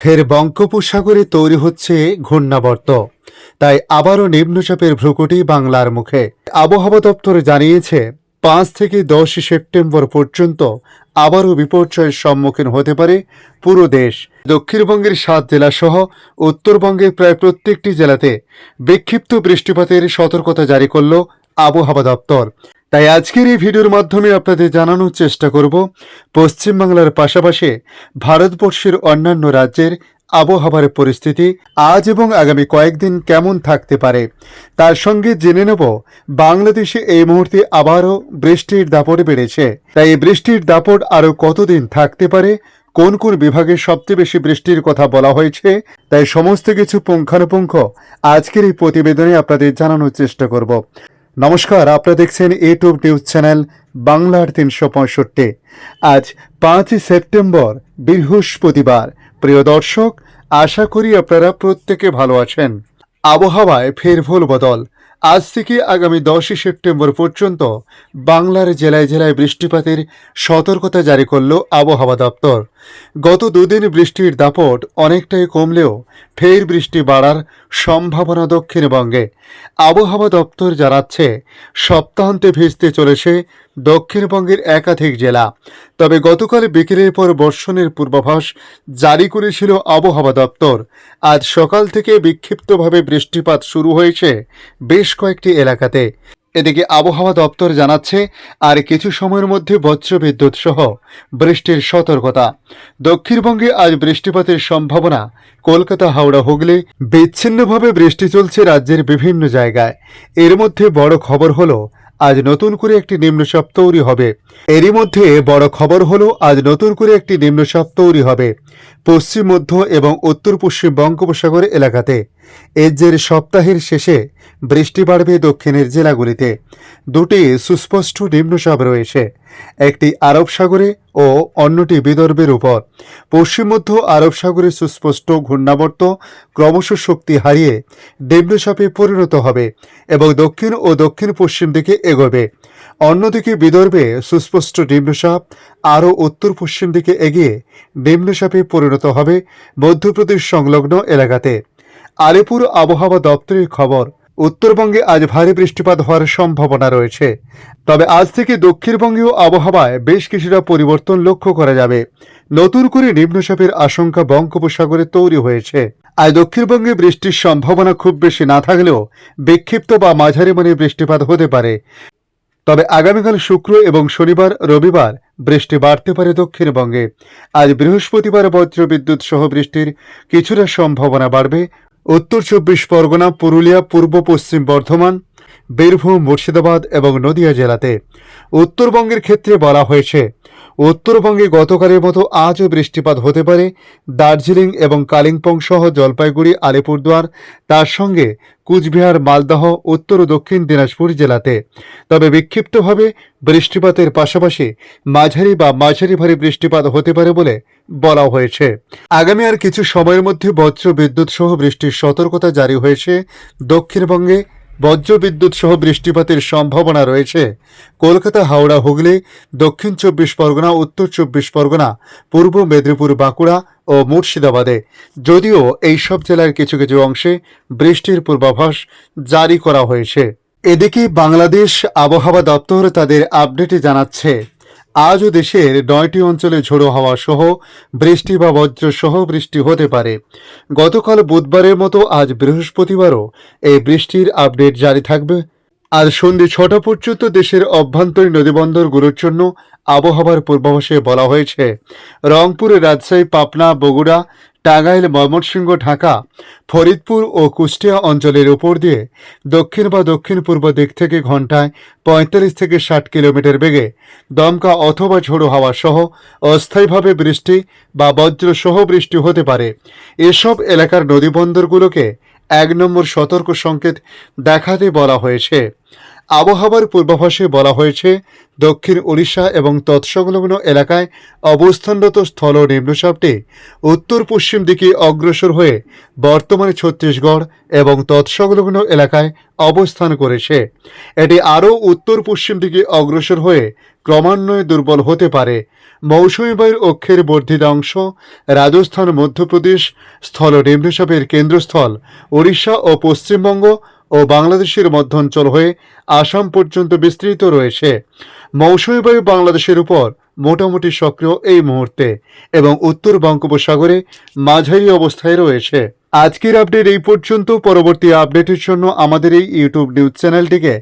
ফের বঙ্গোপসাগরে তৈরি হচ্ছে ঘূর্ণাবর্ত। তাই আবারও নিম্নচাপের ভ্রুকুটি বাংলার মুখে। আবহাওয়া দপ্তর জানিয়েছে, পাঁচ থেকে দশ সেপ্টেম্বর পর্যন্ত আবারও বিপর্যয়ের সম্মুখীন হতে পারে পুরো দেশ। দক্ষিণবঙ্গের সাত জেলা সহ উত্তরবঙ্গের প্রায় প্রত্যেকটি জেলাতে বিক্ষিপ্ত বৃষ্টিপাতের সতর্কতা জারি করল আবহাওয়া দপ্তর। তাই আজকের এই ভিডিওর মাধ্যমে আপনাদের জানানোর চেষ্টা করব, পশ্চিমবাংলার পাশাপাশি ভারতবর্ষের অন্যান্য রাজ্যের আবহাওয়ার পরিস্থিতি আজ এবং আগামী কয়েকদিন কেমন থাকতে পারে। তার সঙ্গে জেনে নেব, বাংলাদেশে এই মুহূর্তে আবারও বৃষ্টির দাপট বেড়েছে। তাই এই বৃষ্টির দাপট আরও কতদিন থাকতে পারে, কোন কোন বিভাগে সবচেয়ে বেশি বৃষ্টির কথা বলা হয়েছে, তাই সমস্ত কিছু পুঙ্খানুপুঙ্খ আজকের এই প্রতিবেদনে আপনাদের জানানোর চেষ্টা করব। নমস্কার, আপনারা দেখছেন ইউটিউব নিউজ চ্যানেল বাংলার তিনশো পঁয়ষট্টি। আজ পাঁচই সেপ্টেম্বর, বৃহস্পতিবার। প্রিয় দর্শক, আশা করি আপনারা প্রত্যেকে ভালো আছেন। আবহাওয়ায় ফের ভুল বদল। আজ থেকে আগামী দশই সেপ্টেম্বর পর্যন্ত বাংলার জেলায় জেলায় বৃষ্টিপাতের সতর্কতা জারি করল আবহাওয়া দপ্তর। গত দুদিন বৃষ্টির দাপট অনেকটাই কমলেও ফের বৃষ্টি বাড়ার সম্ভাবনা দক্ষিণবঙ্গে। আবহাওয়া দপ্তর জানাচ্ছে, সপ্তাহান্তে ভিজতে চলেছে দক্ষিণবঙ্গের একাধিক জেলা। তবে গতকাল বিকেলের পর বর্ষণের পূর্বাভাস জারি করেছিল আবহাওয়া দপ্তর। আজ সকাল থেকে বিক্ষিপ্তভাবে বৃষ্টিপাত শুরু হয়েছে বেশ কয়েকটি এলাকাতে। এদিকে আবহাওয়া দপ্তর জানাচ্ছে, আর কিছু সময়ের মধ্যে বজ্রবিদ্যুৎ সহ বৃষ্টির সতর্কতা। দক্ষিণবঙ্গে আজ বৃষ্টিপাতের সম্ভাবনা, কলকাতা, হাওড়া, হুগলি। বিচ্ছিন্নভাবে বৃষ্টি চলছে রাজ্যের বিভিন্ন জায়গায়। এর মধ্যে বড় খবর হলো, আজ নতুন করে একটি নিম্নচাপ তৈরি হবে। এরই মধ্যে বড় খবর হলো, আজ নতুন করে একটি নিম্নচাপ তৈরি হবে। পশ্চিম, মধ্য এবং উত্তর পশ্চিম বঙ্গোপসাগর এলাকাতে। এর জের সপ্তাহের শেষে বৃষ্টি বাড়বে দক্ষিণের জেলাগুলিতে। দুটি সুস্পষ্ট নিম্নচাপ রয়েছে। একটি আরব সাগরে ও অন্যটি বিদর্ভের উপর। পশ্চিম মধ্য আরব সাগরে সুস্পষ্ট ঘূর্ণাবর্ত ক্রমশ শক্তি হারিয়ে নিম্নচাপে পরিণত হবে এবং দক্ষিণ ও দক্ষিণ পশ্চিম দিকে এগোবে। অন্যদিকে বিদর্ভে সুস্পষ্ট নিম্নচাপ আরও উত্তর পশ্চিম দিকে এগিয়ে নিম্নচাপে পরিণত হবে মধ্যপ্রদেশ সংলগ্ন এলাকাতে। আলিপুর আবহাওয়া দপ্তরের খবর, উত্তরবঙ্গে আজ ভারী বৃষ্টিপাত হওয়ার সম্ভাবনা রয়েছে। তবে আজ থেকে দক্ষিণবঙ্গেও আবহাওয়ায় বেশ কিছুটা পরিবর্তন লক্ষ্য করা যাবে। নতুন করে নিম্নচাপের আশঙ্কা বঙ্গোপসাগরে তৈরি হয়েছে। আজ দক্ষিণবঙ্গে বৃষ্টির সম্ভাবনা খুব বেশি না থাকলেও বিক্ষিপ্ত বা মাঝারি মানের বৃষ্টিপাত হতে পারে। তবে আগামীকাল শুক্র এবং শনিবার, রবিবার বৃষ্টি বাড়তে পারে দক্ষিণবঙ্গে। আজ বৃহস্পতিবার বজ্রবিদ্যুৎ সহ বৃষ্টির কিছুটা সম্ভাবনা বাড়বে উত্তর চব্বিশ পরগনা, পুরুলিয়া, পূর্ব পশ্চিম বর্ধমান, বীরভূম, মুর্শিদাবাদ এবং নদিয়া জেলাতে উত্তরবঙ্গের ক্ষেত্রে বলা হয়েছে উত্তরবঙ্গে গতকালের মতো আজও বৃষ্টিপাত হতে পারে। দার্জিলিং এবং কালিম্পং সহ জলপাইগুড়ি, আলিপুরদুয়ার, তার সঙ্গে কুচবিহার, মালদহ, উত্তর ও দক্ষিণ দিনাজপুর জেলাতে। তবে বিক্ষিপ্তভাবে বৃষ্টিপাতের পাশাপাশি মাঝারি বা মাঝারি ভারী বৃষ্টিপাত হতে পারে বলে বলা হয়েছে। আগামী আর কিছু সময়ের মধ্যে বজ্র বিদ্যুৎ সহ বৃষ্টির সতর্কতা জারি হয়েছে দক্ষিণবঙ্গে। বজ্রবিদ্যুৎ সহ বৃষ্টিপাতের সম্ভাবনা রয়েছে। কলকাতা, হাওড়া, হুগলি, দক্ষিণ চব্বিশ পরগনা, উত্তর চব্বিশ পরগনা, পূর্ব মেদিনীপুর, বাঁকুড়া ও মুর্শিদাবাদে। যদিও এই সব জেলার কিছু কিছু অংশে বৃষ্টির পূর্বাভাস জারি করা হয়েছে। এদিকে বাংলাদেশ আবহাওয়া দপ্তর তাদের আপডেটে জানাচ্ছে। আজও দেশের নয়টি অঞ্চলে ঝোড়ো হাওয়া সহ বৃষ্টি বা বজ্র সহ বৃষ্টি হতে পারে। গতকাল বুধবারের মতো আজ বৃহস্পতিবারও এই বৃষ্টির আপডেট জারি থাকবে। আর সন্ধ্যে ছটা পর্যন্ত দেশের অভ্যন্তরীণ নদীবন্দরগুলোর জন্য আবহাওয়ার পূর্বাভাসে বলা হয়েছে, রংপুরের রাজশাহী পাপনা বগুড়া টাঙ্গাইল, ময়মনসিংহ, ঢাকা, ফরিদপুর ও কুষ্টিয়া অঞ্চলের উপর দিয়ে দক্ষিণ বা দক্ষিণ পূর্ব দিক থেকে ঘন্টায় পঁয়তাল্লিশ থেকে ষাট কিলোমিটার বেগে দমকা অথবা ঝোড়ো হাওয়া সহ অস্থায়ীভাবে বৃষ্টি বা বজ্র সহ বৃষ্টি হতে পারে। এসব এলাকার নদীবন্দরগুলোকে এক নম্বর সতর্ক সংকেত দেখাতে বলা হয়েছে। আবহাওয়ার পূর্বাভাসে বলা হয়েছে, দক্ষিণ ওড়িশা এবং তৎসংলগ্ন এলাকায় অবস্থানরত স্থল নিম্নচাপটি উত্তর পশ্চিম দিকে অগ্রসর হয়ে বর্তমানে ছত্তিশগড় এবং তৎসংলগ্ন এলাকায় অবস্থান করেছে। এটি আরও উত্তর পশ্চিম দিকে অগ্রসর হয়ে ক্রমান্বয়ে দুর্বল হতে পারে। মৌসুমী বায়ুর অক্ষের বর্ধিত অংশ রাজস্থান, মধ্যপ্রদেশ, স্থল নিম্নচাপের কেন্দ্রস্থল ওড়িশা ও পশ্চিমবঙ্গ ও বাংলাদেশের মধ্যাঞ্চল হয়ে আসাম পর্যন্ত বিস্তৃত রয়েছে। মৌসুমী বায়ু বাংলাদেশের উপর মোটামুটি সক্রিয় এই মুহূর্তে এবং উত্তর বঙ্গোপসাগরে মাঝারি অবস্থায় রয়েছে। আজকের আপডেট এই পর্যন্ত। পরবর্তী আপডেটের জন্য আমাদের এই ইউটিউব নিউজ চ্যানেলটিকে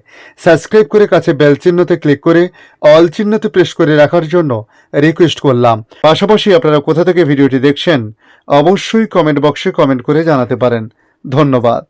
সাবস্ক্রাইব করে কাছে বেল চিহ্নতে ক্লিক করে অল চিহ্নতে প্রেস করে রাখার জন্য রিকোয়েস্ট করলাম। পাশাপাশি আপনারা কোথা থেকে ভিডিওটি দেখছেন, অবশ্যই কমেন্ট বক্সে কমেন্ট করে জানাতে পারেন। ধন্যবাদ।